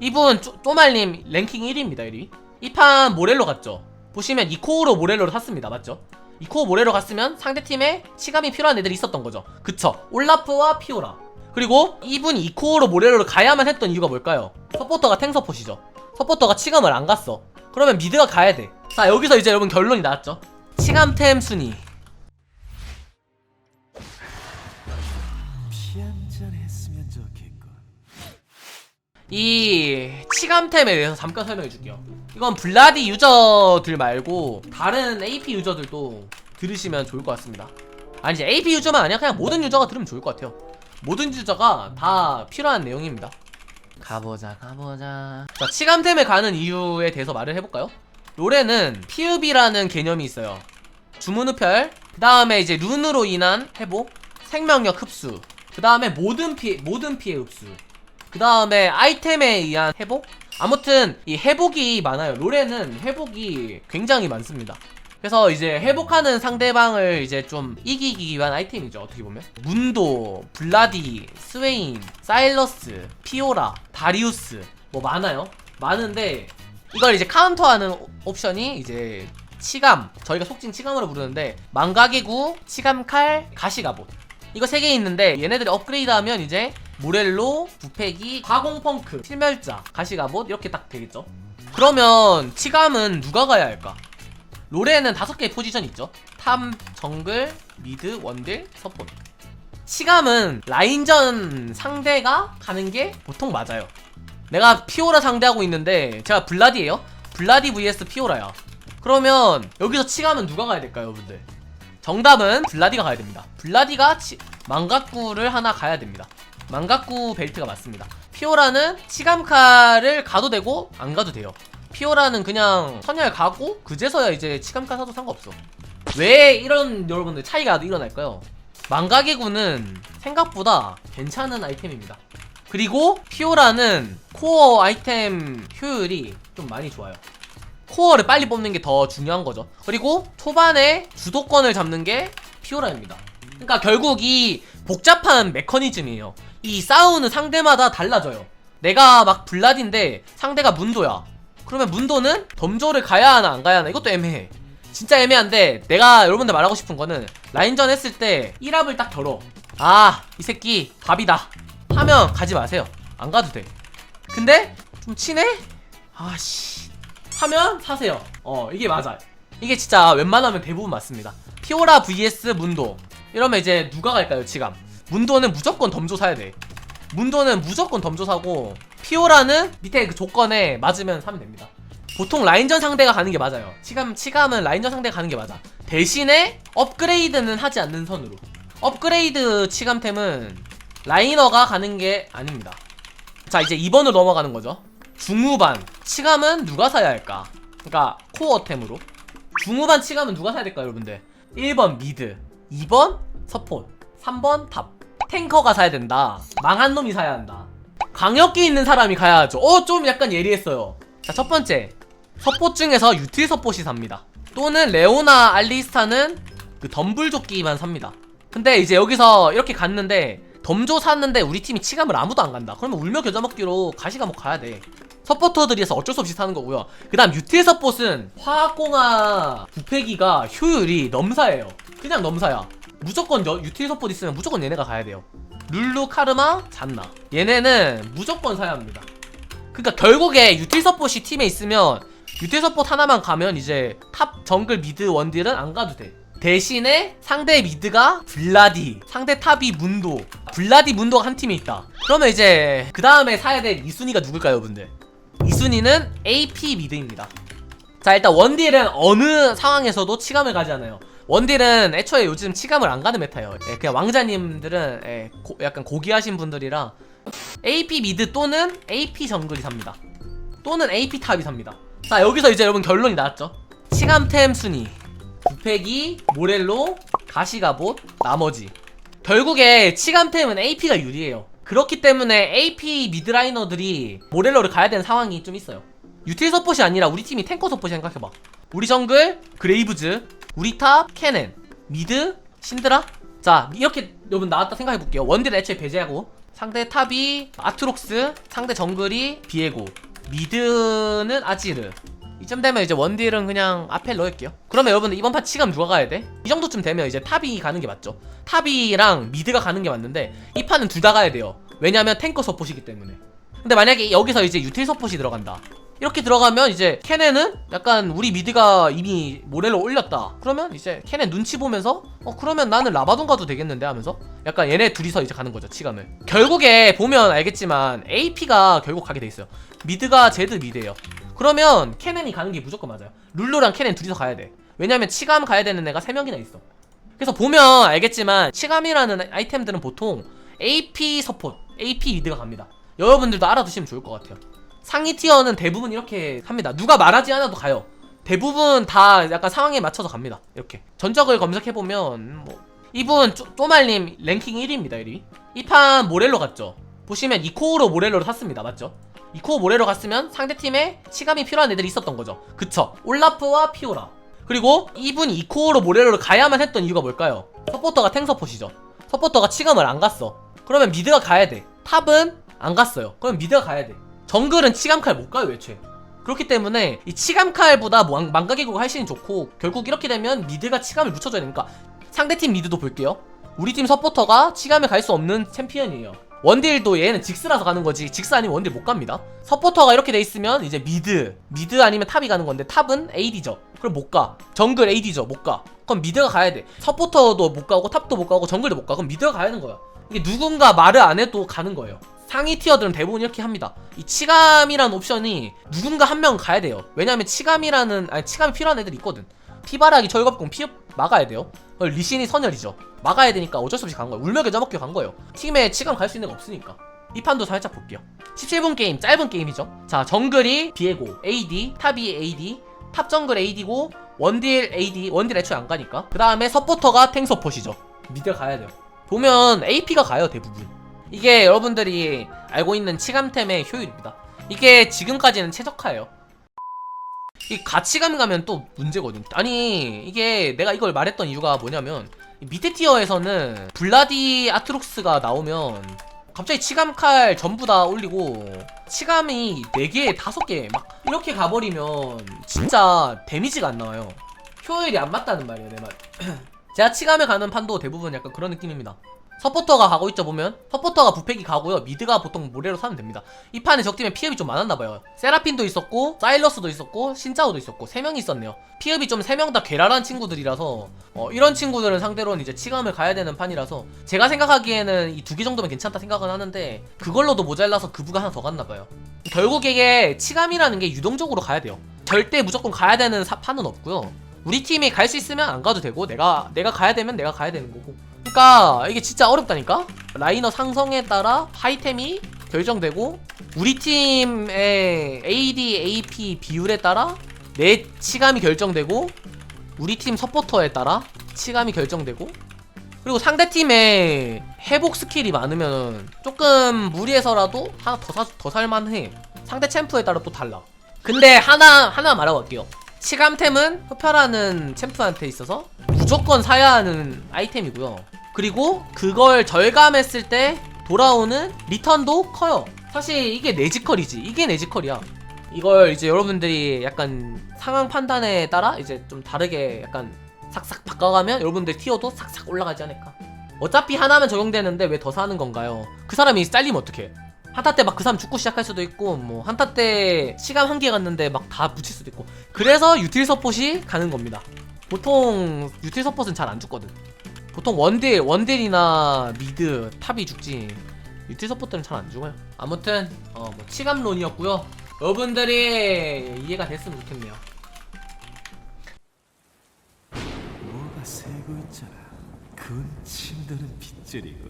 이분 쪼, 쪼말님 랭킹 1위입니다 1위. 이 판 모렐로 갔죠. 보시면 이코우로 모렐로를 샀습니다 맞죠? 이코우 모렐로 갔으면 상대팀에 치감이 필요한 애들이 있었던 거죠. 그쵸. 올라프와 피오라. 그리고 이분이 이코우로 모렐로를 가야만 했던 이유가 뭘까요? 서포터가 탱 서폿이죠. 서포터가 치감을 안 갔어. 그러면 미드가 가야 돼자 여기서 이제 여러분 결론이 나왔죠. 치감템 순위 이 치감템에 대해서 잠깐 설명해 줄게요. 이건 블라디 유저들 말고 다른 AP 유저들도 들으시면 좋을 것 같습니다. 아니 이제 AP 유저만 아니야 그냥 모든 유저가 들으면 좋을 것 같아요. 모든 유저가 다 필요한 내용입니다. 가보자 가보자. 자 치감템에 가는 이유에 대해서 말을 해볼까요? 롤에는 피읍이라는 개념이 있어요. 주문 흡혈, 그 다음에 이제 룬으로 인한 회복, 생명력 흡수, 그 다음에 모든 피해 모든 피해 흡수, 그 다음에 아이템에 의한 회복? 아무튼 이 회복이 많아요. 롤에는 회복이 굉장히 많습니다. 그래서 이제 회복하는 상대방을 이제 좀 이기기 위한 아이템이죠. 어떻게 보면. 문도, 블라디, 스웨인, 사일러스, 피오라, 다리우스 뭐 많아요. 많은데 이걸 이제 카운터하는 오- 옵션이 이제 치감 저희가 속칭 치감으로 부르는데 망가기구, 치감칼, 가시가봇 이거 세 개 있는데 얘네들이 업그레이드하면 이제 모렐로, 부패기, 화공펑크, 필멸자, 가시가봇 이렇게 딱 되겠죠. 그러면 치감은 누가 가야 할까? 롤에는 다섯 개의 포지션 있죠. 탐, 정글, 미드, 원딜, 서폿. 치감은 라인전 상대가 가는 게 보통 맞아요. 내가 피오라 상대하고 있는데 제가 블라디예요. 블라디 vs 피오라야. 그러면 여기서 치감은 누가 가야 될까요, 여러분들? 정답은 블라디가 가야 됩니다. 블라디가 치, 망각구를 하나 가야 됩니다. 망각구 벨트가 맞습니다. 피오라는 치감칼을 가도 되고 안 가도 돼요. 피오라는 그냥 선열 가고 그제서야 이제 치감칼 사도 상관없어. 왜 이런 여러분들 차이가 일어날까요? 망가기구는 생각보다 괜찮은 아이템입니다. 그리고 피오라는 코어 아이템 효율이 좀 많이 좋아요. 코어를 빨리 뽑는 게 더 중요한 거죠. 그리고 초반에 주도권을 잡는 게 피오라입니다. 그러니까 결국 이 복잡한 메커니즘이에요. 이 싸우는 상대마다 달라져요. 내가 막 블라디인데 상대가 문도야. 그러면 문도는 덤조를 가야 하나 안 가야 하나 이것도 애매해. 진짜 애매한데 내가 여러분들 말하고 싶은 거는 라인전 했을 때 1합을 딱 걸어. 아, 이 새끼 밥이다. 하면 가지 마세요. 안 가도 돼. 근데 좀 친해? 아씨. 하면 사세요. 어, 이게 맞아. 이게 진짜 웬만하면 대부분 맞습니다. 피오라 vs 문도. 이러면 이제 누가 갈까요, 치감? 문도는 무조건 덤조 사야 돼. 문도는 무조건 덤조 사고 피오라는 밑에 그 조건에 맞으면 사면 됩니다. 보통 라인전 상대가 가는 게 맞아요. 치감 치감은 라인전 상대가 가는 게 맞아. 대신에 업그레이드는 하지 않는 선으로. 업그레이드 치감템은 라이너가 가는 게 아닙니다. 자 이제 2번으로 넘어가는 거죠. 중후반 치감은 누가 사야 할까? 그러니까 코어템으로. 중후반 치감은 누가 사야 될까 여러분들? 1번 미드, 2번 서폿, 3번 탑. 탱커가 사야 된다. 망한 놈이 사야 한다. 광역기 있는 사람이 가야죠. 어, 좀 약간 예리했어요. 자, 첫 번째. 서폿 중에서 유틸 서폿이 삽니다. 또는 레오나 알리스타는 그 덤불조끼만 삽니다. 근데 이제 여기서 이렇게 갔는데 덤조 샀는데 우리 팀이 치감을 아무도 안 간다. 그러면 울며 겨자 먹기로 가시감옥 가야 돼. 서포터들이어서 어쩔 수 없이 사는 거고요. 그 다음 유틸 서폿은 화학공화 부패기가 효율이 넘사예요. 그냥 넘사야. 무조건 여, 유틸 서폿 있으면 무조건 얘네가 가야 돼요. 룰루, 카르마, 잔나. 얘네는 무조건 사야 합니다. 그러니까 결국에 유틸 서폿이 팀에 있으면 유틸 서폿 하나만 가면 이제 탑 정글 미드 원딜은 안 가도 돼. 대신에 상대 미드가 블라디, 상대 탑이 문도, 블라디 문도가 한 팀에 있다. 그러면 이제 그 다음에 사야 될 2순위가 누굴까요, 여러분들? 2순위는 AP 미드입니다. 자 일단 원딜은 어느 상황에서도 치감을 가지 않아요. 원딜은 애초에 요즘 치감을 안 가는 메타예요. 예, 그냥 왕자님들은 예, 고- 약간 고귀하신 분들이라 AP 미드 또는 AP 정글이 삽니다. 또는 AP 탑이 삽니다. 자 여기서 이제 여러분 결론이 나왔죠. 치감템 순위 부패기, 모렐로, 가시가봇, 나머지 결국에 치감템은 AP가 유리해요. 그렇기 때문에 AP 미드라이너들이 모렐로를 가야 되는 상황이 좀 있어요. 유틸 서폿이 아니라 우리 팀이 탱커 서폿이 생각해봐. 우리 정글 그레이브즈, 우리 탑 캐넨, 미드 신드라. 자 이렇게 여러분 나왔다 생각해볼게요. 원딜 애초에 배제하고 상대 탑이 아트록스 상대 정글이 비에고 미드는 아지르 이쯤 되면 이제 원딜은 그냥 앞에 넣을게요. 그러면 여러분들 이번 판 치감 누가 가야 돼? 이 정도쯤 되면 이제 탑이 가는 게 맞죠. 탑이랑 미드가 가는 게 맞는데 이 판은 둘 다 가야 돼요. 왜냐면 탱커 서폿이기 때문에. 근데 만약에 여기서 이제 유틸 서폿이 들어간다. 이렇게 들어가면 이제 케넨은 약간 우리 미드가 이미 모렐로 올렸다. 그러면 이제 케넨 눈치 보면서 어 그러면 나는 라바돈 가도 되겠는데 하면서 약간 얘네 둘이서 이제 가는 거죠 치감을. 결국에 보면 알겠지만 AP가 결국 가게 돼 있어요. 미드가 제드 미드예요 그러면 케넨이 가는 게 무조건 맞아요 룰루랑 케넨 둘이서 가야 돼 왜냐면 치감 가야 되는 애가 3명이나 있어 그래서 보면 알겠지만 치감이라는 아이템들은 보통 AP 서폿, AP 미드가 갑니다. 여러분들도 알아두시면 좋을 것 같아요. 상위 티어는 대부분 이렇게 합니다. 누가 말하지 않아도 가요. 대부분 다 약간 상황에 맞춰서 갑니다. 이렇게 전적을 검색해 보면 뭐 이분 쪼, 쪼말님 랭킹 1위입니다. 1위. 이 판 모렐로 갔죠. 보시면 이코우로 모렐로를 샀습니다. 맞죠? 이코우 모렐로 갔으면 상대 팀에 치감이 필요한 애들이 있었던 거죠. 그쵸? 올라프와 피오라. 그리고 이분이 이코어로 모렐로를 가야만 했던 이유가 뭘까요? 서포터가 탱서포시죠. 서포터가 치감을 안 갔어. 그러면 미드가 가야 돼. 탑은 안 갔어요. 그럼 미드가 가야 돼. 정글은 치감칼 못 가요, 애초에. 그렇기 때문에 이 치감칼보다 망- 망가개국 할신이 좋고 결국 이렇게 되면 미드가 치감을 묻혀줘야 되니까 상대팀 미드도 볼게요. 우리 팀 서포터가 치감에 갈 수 없는 챔피언이에요. 원딜도 얘는 직스라서 가는 거지 직스 아니면 원딜 못 갑니다. 서포터가 이렇게 돼 있으면 이제 미드, 미드 아니면 탑이 가는 건데 탑은 AD죠. 그럼 못 가. 정글 AD죠. 못 가. 그럼 미드가 가야 돼. 서포터도 못 가고 탑도 못 가고 정글도 못 가. 그럼 미드가 가야 하는 거야. 이게 누군가 말을 안 해도 가는 거예요. 상위 티어들은 대부분 이렇게 합니다. 이 치감이라는 옵션이 누군가 한 명 가야 돼요. 왜냐면 치감이라는 아니 치감이 필요한 애들이 있거든. 피바라기 철갑공 피 막아야 돼요. 어, 리신이 선열이죠. 막아야 되니까 어쩔 수 없이 간 거예요. 울먹여 져먹겨 간 거예요. 팀에 치감 갈 수 있는 거 없으니까. 이 판도 살짝 볼게요. 17분 게임, 짧은 게임이죠. 자, 정글이 비에고, AD, 탑이 AD, 탑 정글 AD고, 원딜 AD, 원딜 애초에 안 가니까. 그 다음에 서포터가 탱서포시죠. 미드 가야 돼요. 보면 AP가 가요, 대부분. 이게 여러분들이 알고 있는 치감템의 효율입니다. 이게 지금까지는 최적화예요. 이 가치감 가면 또 문제거든. 아니 이게 내가 이걸 말했던 이유가 뭐냐면 이 밑에 티어에서는 블라디 아트록스가 나오면 갑자기 치감칼 전부 다 올리고 치감이 4개, 5개 막 이렇게 가버리면 진짜 데미지가 안 나와요. 효율이 안 맞다는 말이에요, 내 말. 제가 치감에 가는 판도 대부분 약간 그런 느낌입니다. 서포터가 가고 있죠 보면. 서포터가 부패기 가고요. 미드가 보통 모래로 사면 됩니다. 이 판에 적팀에 피업이 좀 많았나봐요. 세라핀도 있었고 사일러스도 있었고 신짜오도 있었고 3명이 있었네요. 피업이 좀 3명 다 괴랄한 친구들이라서 어, 이런 친구들은 상대로는 이제 치감을 가야 되는 판이라서 제가 생각하기에는 이 두 개 정도면 괜찮다 생각은 하는데 그걸로도 모자라서 그부가 하나 더 갔나봐요. 결국 이게 치감이라는 게 유동적으로 가야 돼요. 절대 무조건 가야 되는 사, 판은 없고요. 우리 팀이 갈 수 있으면 안 가도 되고 내가 내가 가야 되면 내가 가야 되는 거고 그러니까 이게 진짜 어렵다니까? 라이너 상성에 따라 하이템이 결정되고 우리 팀의 AD, AP 비율에 따라 내 치감이 결정되고 우리 팀 서포터에 따라 치감이 결정되고 그리고 상대 팀에 회복 스킬이 많으면 조금 무리해서라도 하나 더, 사, 더 살만해. 상대 챔프에 따라 또 달라. 근데 하나 하나 말하고 갈게요. 치감템은 흡혈하는 챔프한테 있어서 무조건 사야 하는 아이템이고요. 그리고 그걸 절감했을 때 돌아오는 리턴도 커요. 사실 이게 내지컬이지. 이게 내지컬이야. 이걸 이제 여러분들이 약간 상황 판단에 따라 이제 좀 다르게 약간 싹싹 바꿔가면 여러분들 티어도 싹싹 올라가지 않을까. 어차피 하나면 적용되는데 왜 더 사는 건가요? 그 사람이 잘리면 어떡해? 한타 때 막 그 사람 죽고 시작할 수도 있고 뭐 한타 때 시간 한개 갔는데 막 다 붙일 수도 있고 그래서 유틸 서폿이 가는 겁니다 보통 유틸 서폿은 잘 안 죽거든 보통 원딜 원딜이나 미드 탑이 죽지. 유틸 서폿들은 잘안 죽어요. 아무튼 어 뭐 치감론이었고요. 여러분들이 이해가 됐으면 좋겠네요. 뭐가 새고 있잖아. 군 침도는 빗줄이고